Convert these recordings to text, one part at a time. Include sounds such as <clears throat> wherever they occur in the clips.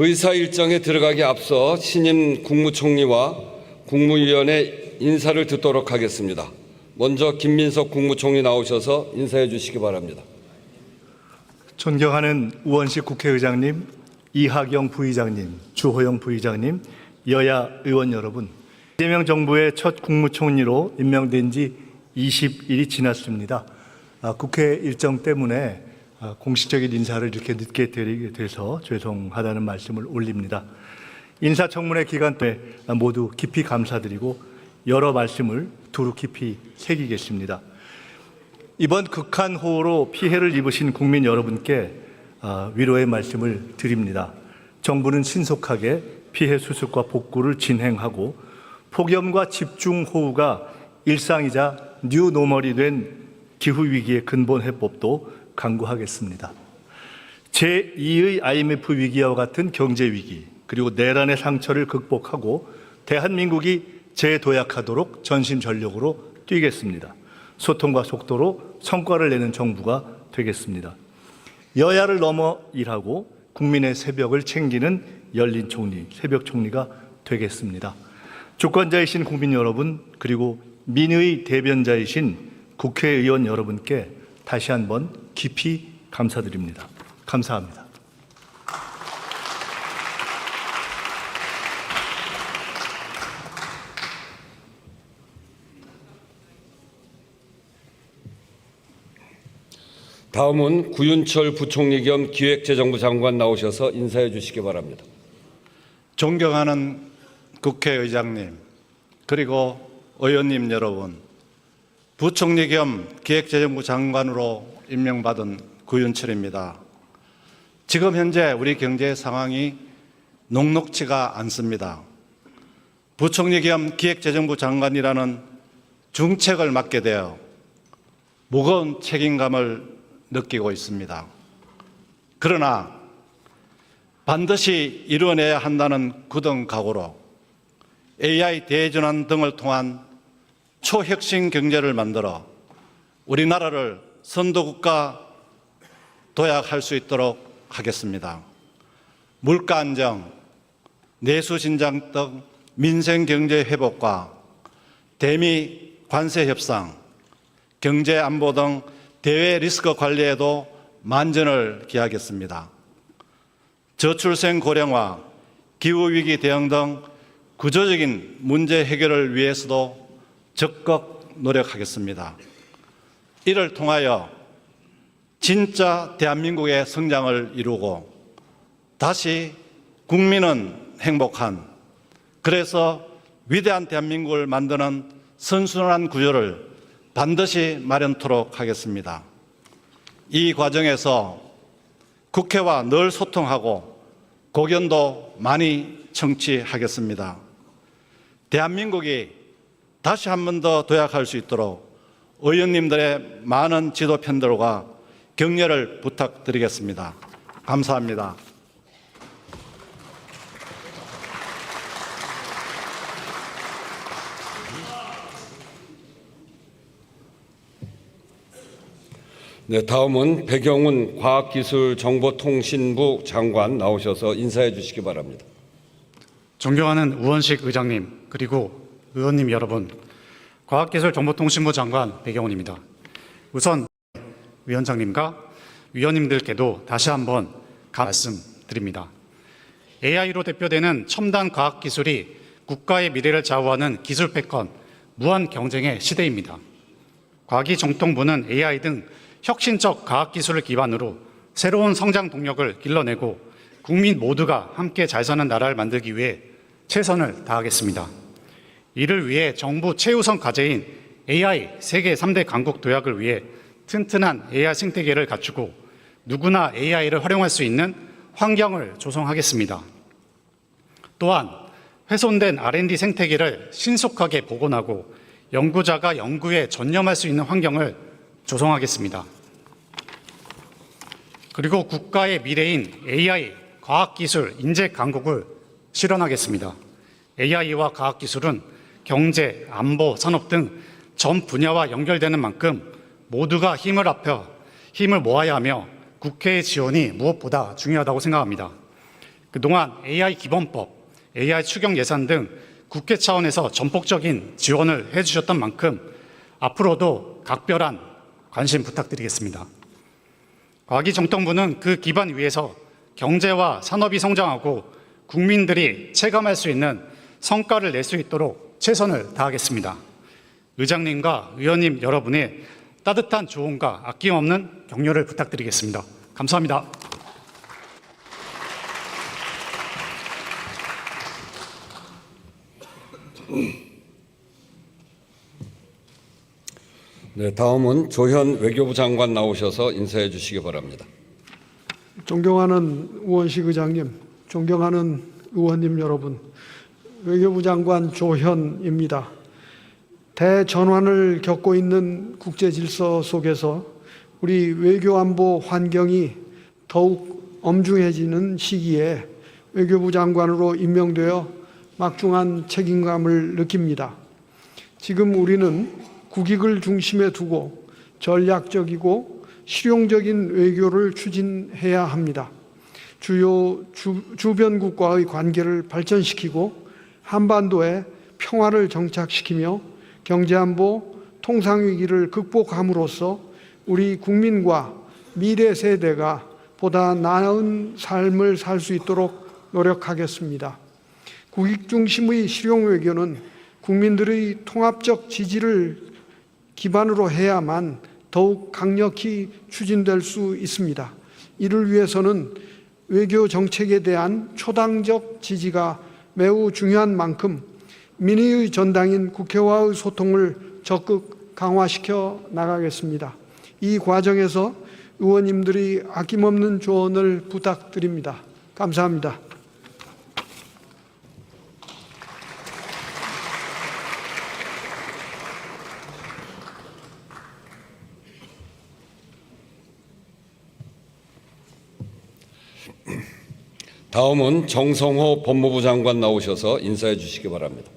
의사 일정에 들어가기 앞서 신임 국무총리와 국무위원의 인사를 듣도록 하겠습니다. 먼저 김민석 국무총리 나오셔서 인사해 주시기 바랍니다. 존경하는 우원식 국회의장님, 이하경 부의장님, 주호영 부의장님, 여야 의원 여러분, 이재명 정부의 첫 국무총리로 임명된 지 20일이 지났습니다. 아, 국회 일정 때문에 아, 공식적인 인사를 이렇게 늦게 드리게 돼서 죄송하다는 말씀을 올립니다. 인사청문회 기간 동안 모두 깊이 감사드리고 여러 말씀을 두루 깊이 새기겠습니다. 이번 극한 호우로 피해를 입으신 국민 여러분께 아, 위로의 말씀을 드립니다. 정부는 신속하게 피해 수습과 복구를 진행하고 폭염과 집중 호우가 일상이자 뉴노멀이 된 기후 위기의 근본 해법도 강구하겠습니다. 제2의 IMF 위기와 같은 경제 위기 그리고 내란의 상처를 극복하고 대한민국이 재도약하도록 전심전력으로 뛰겠습니다. 소통과 속도로 성과를 내는 정부가 되겠습니다. 여야를 넘어 일하고 국민의 새벽을 챙기는 열린 총리, 새벽 총리가 되겠습니다. 주권자이신 국민 여러분, 그리고 민의 대변자이신 국회의원 여러분께 다시 한번 깊이 감사드립니다. 감사합니다. 다음은 구윤철 부총리 겸 기획재정부 장관 나오셔서 인사해 주시기 바랍니다. 존경하는 국회의장님, 그리고 의원님 여러분, 부총리 겸 기획재정부 장관으로 임명받은 구윤철입니다. 지금 현재 우리 경제 상황이 녹록치가 않습니다. 부총리 겸 기획재정부 장관이라는 중책을 맡게 되어 무거운 책임감을 느끼고 있습니다. 그러나 반드시 이뤄내야 한다는 굳은 각오로 AI 대전환 등을 통한 초혁신 경제를 만들어 우리나라를 선도국가 도약할 수 있도록 하겠습니다. 물가 안정, 내수 신장 등 민생 경제 회복과 대미 관세 협상, 경제 안보 등 대외 리스크 관리에도 만전을 기하겠습니다. 저출생 고령화, 기후 위기 대응 등 구조적인 문제 해결을 위해서도 적극 노력하겠습니다. 이를 통하여 진짜 대한민국의 성장을 이루고 다시 국민은 행복한 그래서 위대한 대한민국을 만드는 선순환 구조를 반드시 마련토록 하겠습니다. 이 과정에서 국회와 늘 소통하고 고견도 많이 청취하겠습니다. 대한민국이 다시 한 번 더 도약할 수 있도록 의원님들의 많은 지도 편들과 격려를 부탁드리겠습니다. 감사합니다. 네, 다음은 배경훈 과학기술정보통신부 장관 나오셔서 인사해 주시기 바랍니다. 존경하는 우원식 의장님 그리고 의원님 여러분, 과학기술정보통신부 장관 배경훈입니다. 우선 위원장님과 위원님들께도 다시 한번 말씀드립니다. AI로 대표되는 첨단 과학기술이 국가의 미래를 좌우하는 기술 패권, 무한 경쟁의 시대입니다. 과기 정통부는 AI 등 혁신적 과학기술을 기반으로 새로운 성장 동력을 길러내고 국민 모두가 함께 잘 사는 나라를 만들기 위해 최선을 다하겠습니다. 이를 위해 정부 최우선 과제인 AI 세계 3대 강국 도약을 위해 튼튼한 AI 생태계를 갖추고 누구나 AI를 활용할 수 있는 환경을 조성하겠습니다. 또한 훼손된 R&D 생태계를 신속하게 복원하고 연구자가 연구에 전념할 수 있는 환경을 조성하겠습니다. 그리고 국가의 미래인 AI, 과학기술, 인재 강국을 실현하겠습니다. AI와 과학기술은 경제, 안보, 산업 등 전 분야와 연결되는 만큼 모두가 힘을 합혀 힘을 모아야 하며 국회의 지원이 무엇보다 중요하다고 생각합니다. 그동안 AI 기본법, AI 추경 예산 등 국회 차원에서 전폭적인 지원을 해주셨던 만큼 앞으로도 각별한 관심 부탁드리겠습니다. 과기정통부는 그 기반 위에서 경제와 산업이 성장하고 국민들이 체감할 수 있는 성과를 낼 수 있도록 최선을 다하겠습니다. 의장님과 의원님 여러분의 따뜻한 조언과 아낌없는 격려를 부탁드리겠습니다. 감사합니다. 네, 다음은 조현 외교부 장관 나오셔서 인사해 주시기 바랍니다. 존경하는 우원식 의장님, 존경하는 의원님 여러분, 외교부 장관 조현입니다. 대전환을 겪고 있는 국제 질서 속에서 우리 외교 안보 환경이 더욱 엄중해지는 시기에 외교부 장관으로 임명되어 막중한 책임감을 느낍니다. 지금 우리는 국익을 중심에 두고 전략적이고 실용적인 외교를 추진해야 합니다. 주요 주, 주변국과의 관계를 발전시키고 한반도에 평화를 정착시키며 경제안보, 통상위기를 극복함으로써 우리 국민과 미래 세대가 보다 나은 삶을 살 수 있도록 노력하겠습니다. 국익 중심의 실용 외교는 국민들의 통합적 지지를 기반으로 해야만 더욱 강력히 추진될 수 있습니다. 이를 위해서는 외교 정책에 대한 초당적 지지가 매우 중요한 만큼 민의의 전당인 국회와의 소통을 적극 강화시켜 나가겠습니다. 이 과정에서 의원님들이 아낌없는 조언을 부탁드립니다. 감사합니다. <clears throat> 다음은 정성호 법무부 장관 나오셔서 인사해 주시기 바랍니다.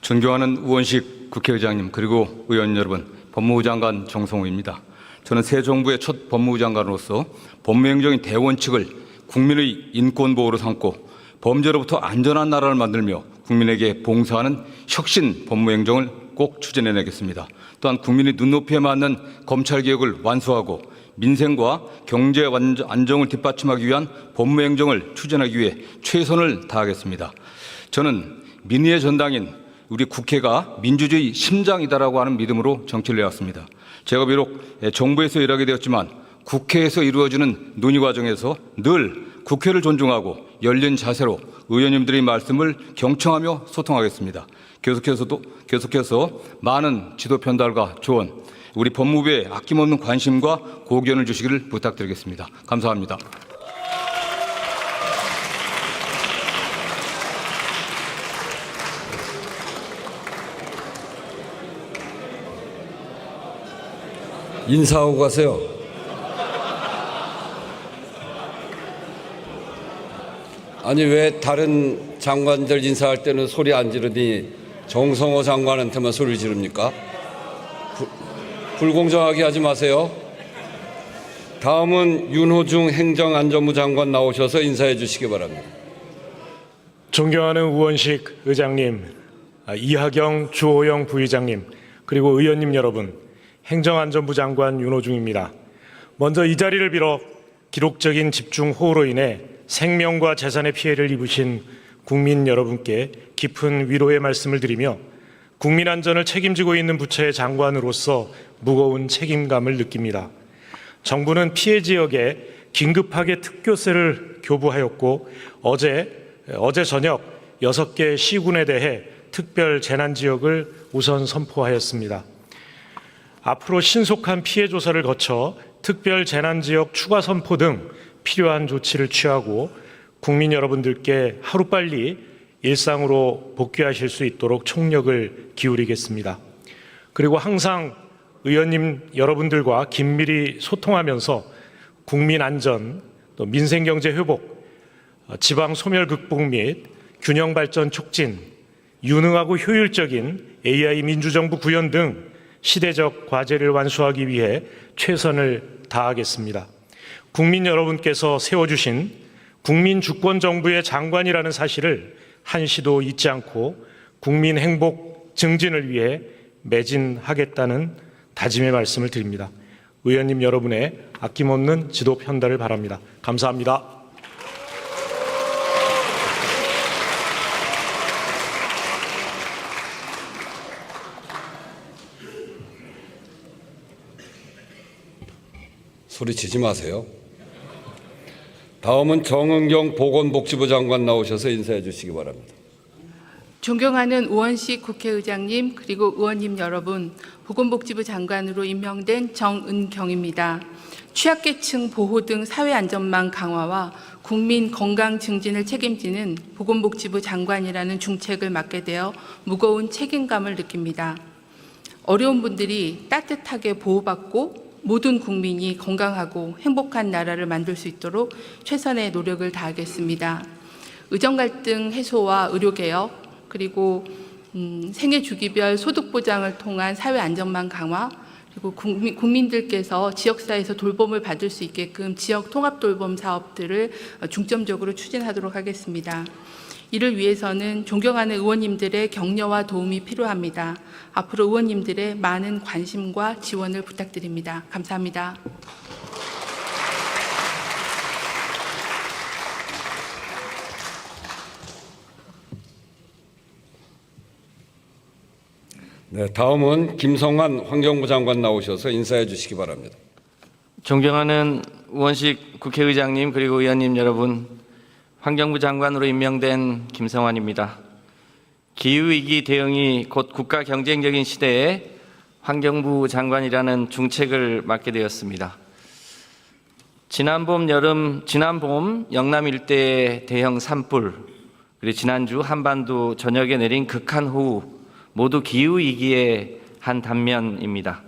존경하는 우원식 국회의장님 그리고 의원 여러분, 법무부 장관 정성호입니다. 저는 새 정부의 첫 법무부 장관으로서 법무행정의 대원칙을 국민의 인권 보호로 삼고 범죄로부터 안전한 나라를 만들며 국민에게 봉사하는 혁신 법무행정을 꼭 추진해내겠습니다. 또한 국민의 눈높이에 맞는 검찰 개혁을 완수하고 민생과 경제 안정을 뒷받침하기 위한 법무행정을 추진하기 위해 최선을 다하겠습니다. 저는 민의의 전당인 우리 국회가 민주주의 심장이다라고 하는 믿음으로 정치를 해왔습니다. 제가 비록 정부에서 일하게 되었지만 국회에서 이루어지는 논의 과정에서 늘 국회를 존중하고 열린 자세로 의원님들의 말씀을 경청하며 소통하겠습니다. 계속해서도 계속해서 많은 지도 편달과 조언, 우리 법무부에 아낌없는 관심과 고견을 주시기를 부탁드리겠습니다. 감사합니다. 인사하고 가세요. 아니 왜 다른 장관들 인사할 때는 소리 안 지르니 정성호 장관한테만 소리 지릅니까? 부- 불공정하게 하지 마세요. 다음은 윤호중 행정안전부 장관 나오셔서 인사해 주시기 바랍니다. 존경하는 우원식 의장님, 아, 이하경 주호영 부의장님, 그리고 의원님 여러분, 행정안전부 장관 윤호중입니다. 먼저 이 자리를 빌어 기록적인 집중 호우로 인해 생명과 재산의 피해를 입으신 국민 여러분께 깊은 위로의 말씀을 드리며 국민 안전을 책임지고 있는 부처의 장관으로서 무거운 책임감을 느낍니다. 정부는 피해 지역에 긴급하게 특교세를 교부하였고 어제 어제 저녁 여섯 개 시군에 대해 특별 재난 지역을 우선 선포하였습니다. 앞으로 신속한 피해 조사를 거쳐 특별 재난 지역 추가 선포 등 필요한 조치를 취하고 국민 여러분들께 하루빨리 일상으로 복귀하실 수 있도록 총력을 기울이겠습니다. 그리고 항상 의원님 여러분들과 긴밀히 소통하면서 국민 안전, 또 민생 경제 회복, 어, 지방 소멸 극복 및 균형 발전 촉진, 유능하고 효율적인 AI 민주정부 구현 등 시대적 과제를 완수하기 위해 최선을 다하겠습니다. 국민 여러분께서 세워주신 국민 주권 정부의 장관이라는 사실을 한시도 잊지 않고 국민 행복 증진을 위해 매진하겠다는 다짐의 말씀을 드립니다. 의원님 여러분의 아낌없는 지도 편달을 바랍니다. 감사합니다. 소리치지 마세요. 다음은 정은경 보건복지부 장관 나오셔서 인사해 주시기 바랍니다. 존경하는 우원식 국회의장님 그리고 의원님 여러분, 보건복지부 장관으로 임명된 정은경입니다. 취약계층 보호 등 사회 안전망 강화와 국민 건강 증진을 책임지는 보건복지부 장관이라는 중책을 맡게 되어 무거운 책임감을 느낍니다. 어려운 분들이 따뜻하게 보호받고 모든 국민이 건강하고 행복한 나라를 만들 수 있도록 최선의 노력을 다하겠습니다. 의정 갈등 해소와 의료 개혁 그리고 음, 생애 주기별 소득 보장을 통한 사회 안전망 강화 그리고 국민, 국민 들께서 지역사회에서 돌봄을 받을 수 있게끔 지역 통합 돌봄 사업들을 어, 중점적으로 추진하도록 하겠습니다. 이를 위해서는 존경하는 의원님들의 격려와 도움이 필요합니다. 앞으로 의원님들의 많은 관심과 지원을 부탁드립니다. 감사합니다. 네, 다음은 김성환 환경부 장관 나오셔서 인사해 주시기 바랍니다. 존경하는 우원식 국회의장님 그리고 의원님 여러분, 환경부 장관으로 임명된 김성환입니다. 기후위기 대응이 곧 국가 경쟁적인 시대에 환경부 장관이라는 중책을 맡게 되었습니다. 지난 봄, 여름, 지난 봄 영남 일대의 대형 산불, 그리고 지난주 한반도 전역에 내린 극한 호우, 모두 기후위기의 한 단면입니다.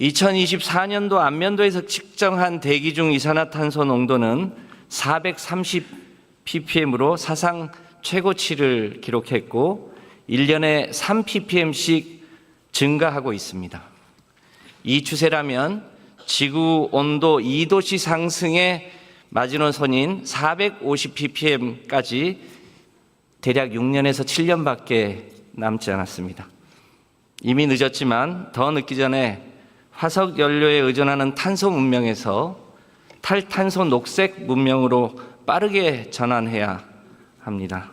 2024년도 안면도에서 측정한 대기 중 이산화탄소 농도는 430 ppm으로 사상 최고치를 기록했고 1년에 3 ppm씩 증가하고 있습니다. 이 추세라면 지구 온도 2도씨 상승의 마지노선인 450 ppm까지 대략 6년에서 7년밖에 남지 않았습니다. 이미 늦었지만 더 늦기 전에 화석 연료에 의존하는 탄소 문명에서 탈탄소 녹색 문명으로 빠르게 전환해야 합니다.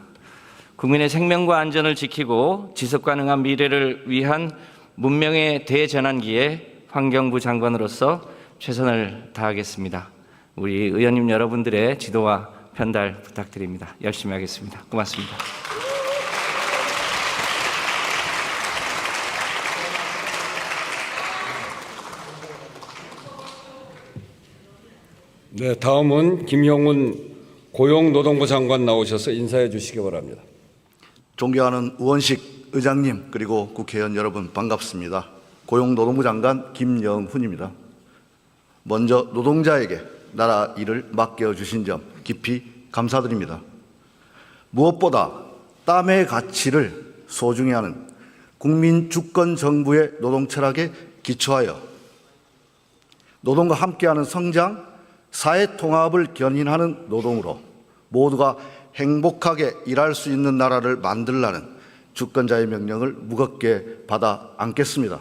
국민의 생명과 안전을 지키고 지속 가능한 미래를 위한 문명의 대전환기에 환경부 장관으로서 최선을 다하겠습니다. 우리 의원님 여러분들의 지도와 편달 부탁드립니다. 열심히 하겠습니다. 고맙습니다. 네, 다음은 김형훈 고용노동부 장관 나오셔서 인사해 주시기 바랍니다. 존경하는 우원식 의장님 그리고 국회의원 여러분 반갑습니다. 고용노동부 장관 김영훈입니다. 먼저 노동자에게 나라 일을 맡겨 주신 점 깊이 감사드립니다. 무엇보다 땀의 가치를 소중히 하는 국민 주권 정부의 노동 철학에 기초하여 노동과 함께하는 성장, 사회 통합을 견인하는 노동으로 모두가 행복하게 일할 수 있는 나라를 만들라는 주권자의 명령을 무겁게 받아 안겠습니다.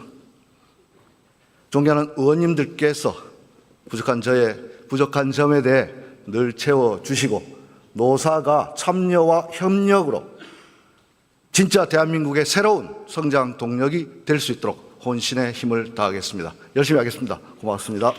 존경하는 의원님들께서 부족한 저의 부족한 점에 대해 늘 채워 주시고 노사가 참여와 협력으로 진짜 대한민국의 새로운 성장 동력이 될 수 있도록 혼신의 힘을 다하겠습니다. 열심히 하겠습니다. 고맙습니다.